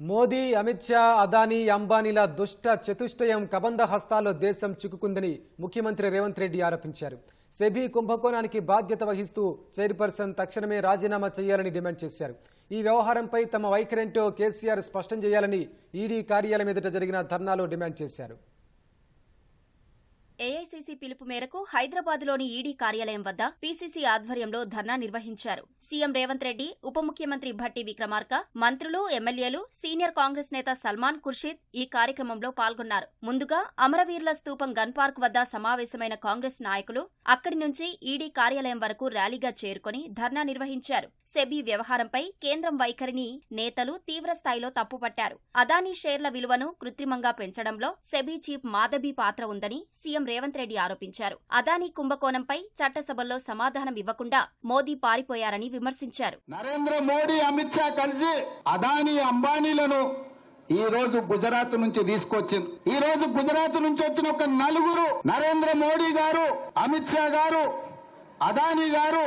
మోదీ అమిత్ షా అదానీ అంబానీల దుష్ట చతుష్టయం కబంధ హస్తాల్లో దేశం చిక్కుకుందని ముఖ్యమంత్రి రేవంత్ రెడ్డి ఆరోపించారు. సెబీ కుంభకోణానికి బాధ్యత వహిస్తూ చైర్పర్సన్ తక్షణమే రాజీనామా చేయాలని డిమాండ్ చేశారు. ఈ వ్యవహారంపై తమ వైఖరేంటో కేసీఆర్ స్పష్టం చేయాలని ఈడీ కార్యాలయం ఎదుట జరిగిన ధర్నాలో డిమాండ్ చేశారు. ఏఐసీసీ పిలుపు మేరకు హైదరాబాద్లోని ఈడీ కార్యాలయం వద్ద పీసీసీ ఆధ్వర్యంలో ధర్నా నిర్వహించారు. సీఎం రేవంత్ రెడ్డి ఉప ముఖ్యమంత్రి భట్టి విక్రమార్క మంత్రులు ఎమ్మెల్యేలు సీనియర్ కాంగ్రెస్ నేత సల్మాన్ ఖుర్షీద్ ఈ కార్యక్రమంలో పాల్గొన్నారు. ముందుగా అమరవీరుల స్తూపం గన్ పార్క్ వద్ద సమావేశమైన కాంగ్రెస్ నాయకులు అక్కడి నుంచి ఈడీ కార్యాలయం వరకు ర్యాలీగా చేరుకొని ధర్నా నిర్వహించారు. సెబీ వ్యవహారంపై కేంద్రం వైఖరిని నేతలు తీవ్రస్థాయిలో తప్పుపట్టారు. అదానీ షేర్ల విలువను కృత్రిమంగా పెంచడంలో సెబీ చీఫ్ మాధబీ పాత్ర ఉందని సీఎం రేవంత్ రెడ్డి ఆరోపించారు. అదానీ కుంభకోణంపై చట్టసభలో సమాధానం ఇవ్వకుండా మోదీ పారిపోయారని విమర్శించారు. నరేంద్ర మోడీ అమిత్ షా కలిసి అదానీ అంబానీలను ఈ రోజు గుజరాత్ నుంచి తీసుకొచ్చింది. ఈ రోజు గుజరాత్ నుంచి వచ్చిన ఒక నలుగురు నరేంద్ర మోడీ గారు అమిత్ షా గారు అదానీ గారు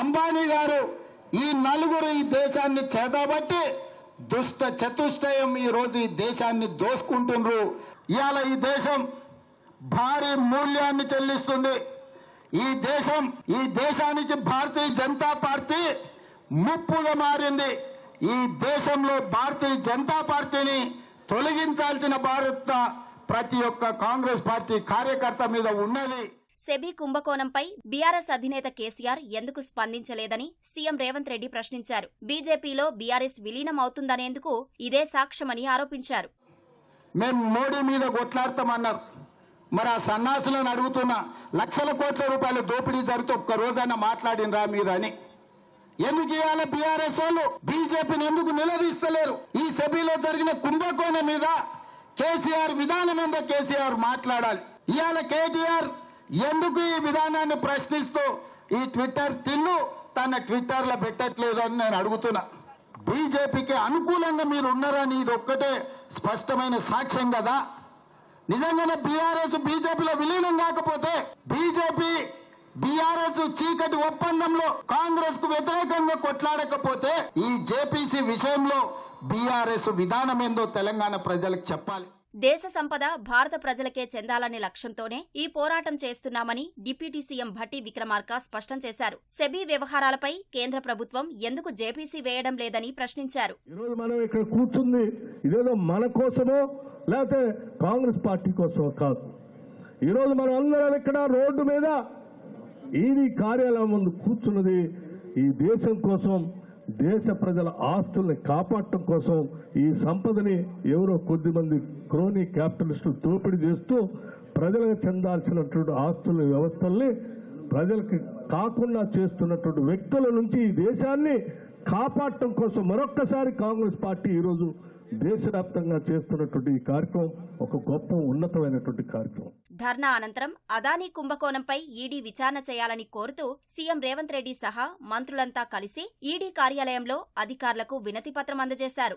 అంబానీ గారు ఈ నలుగురు ఈ దేశాన్ని చేతబట్టి దుష్ట చతుష్టయం ఈ రోజు ఈ దేశాన్ని దోసుకుంటుండ్రు. ఇవాళ ఈ దేశం భారీ మూల్యాన్ని చెల్లిస్తుంది. ఈ దేశం ఈ దేశానికి భారతీయ జనతా పార్టీ ముప్పుగా మారింది. ఈ దేశంలో భారతీయ జనతా పార్టీని తొలగించాల్సిన భారత ప్రతి ఒక్క కాంగ్రెస్ పార్టీ కార్యకర్త మీద ఉన్నది. సెబీ కుంభకోణంపై బీఆర్ఎస్ అధినేత కేసీఆర్ ఎందుకు స్పందించలేదని సీఎం రేవంత్ రెడ్డి ప్రశ్నించారు. బీజేపీలో బీఆర్ఎస్ విలీనం అవుతుందనేందుకు ఇదే సాక్ష్యమని ఆరోపించారు. మేము మోడీ మీద కొట్లాడతామన్నారు. మరి ఆ సన్నాసులను అడుగుతున్న లక్షల కోట్ల రూపాయల దోపిడీ జరిగితే ఒక్క రోజైనా మాట్లాడినరా మీరు అని. ఎందుకు ఇవాళ బీఆర్ఎస్ వాళ్ళు? బీజేపీని ఎందుకు నిలదీస్తలేరు? ఈ సభలో జరిగిన కుంభకోణం మీద కేసీఆర్ విధానం ఏందో కేసీఆర్ మాట్లాడాలి. ఇవాళ కేటీఆర్ ఎందుకు ఈ విధానాన్ని ప్రశ్నిస్తూ ఈ ట్విట్టర్ తిన్ను తన ట్విట్టర్లో పెట్టట్లేదు అని నేను అడుగుతున్నా. బీజేపీకి అనుకూలంగా మీరు ఉన్నారని ఇది ఒక్కటే స్పష్టమైన సాక్ష్యం కదా. నిజంగానే బీఆర్ఎస్ బీజేపీలో విలీనం కాకపోతే బీజేపీ బీఆర్ఎస్ చీకటి ఒప్పందంలో కాంగ్రెస్కు వ్యతిరేకంగా కొట్లాడకపోతే ఈ జేపీసీ విషయంలో బీఆర్ఎస్ విధానం ఏందో తెలంగాణ ప్రజలకు చెప్పాలి. దేశ సంపద భారత ప్రజలకే చెందాలనే లక్ష్యంతోనే ఈ పోరాటం చేస్తున్నామని డిప్యూటీ సీఎం భట్టి విక్రమార్క స్పష్టం చేశారు. సెబీ వ్యవహారాలపై కేంద్ర ప్రభుత్వం ఎందుకు జేపీసీ వేయడం లేదని ప్రశ్నించారు. ఈరోజు మనం ఇక్కడ కూర్చుంది ఇదేదో మన కోసమో లేకపోతే కాంగ్రెస్ పార్టీ కోసమో కాదు. ఈరోజు మనం అందరం ఇక్కడ రోడ్డు మీద ఈడీ కార్యాలయం ముందు కూర్చున్నది ఈ దేశం కోసం దేశ ప్రజల ఆస్తుల్ని కాపాడటం కోసం ఈ సంపదని ఎవరో కొద్ది మంది క్రోనీ క్యాపిటలిస్టులు దోపిడీ చేస్తూ ప్రజలకు చెందాల్సినటువంటి ఆస్తుల వ్యవస్థల్ని ప్రజలకి కాకుండా చేస్తున్నటువంటి వ్యక్తుల నుంచి ఈ దేశాన్ని కాపాడటం కోసం మరొక్కసారి కాంగ్రెస్ పార్టీ ఈరోజు దేశవ్యాప్తంగా చేస్తున్నటువంటి ఈ కార్యక్రమం ఒక గొప్ప ఉన్నతమైనటువంటి కార్యక్రమం. ధర్నా అనంతరం అదానీ కుంభకోణంపై ఈడీ విచారణ చేయాలని కోరుతూ సీఎం రేవంత్ రెడ్డి సహా మంత్రులంతా కలిసి ఈడీ కార్యాలయంలో అధికారులకు వినతిపత్రం అందజేశారు.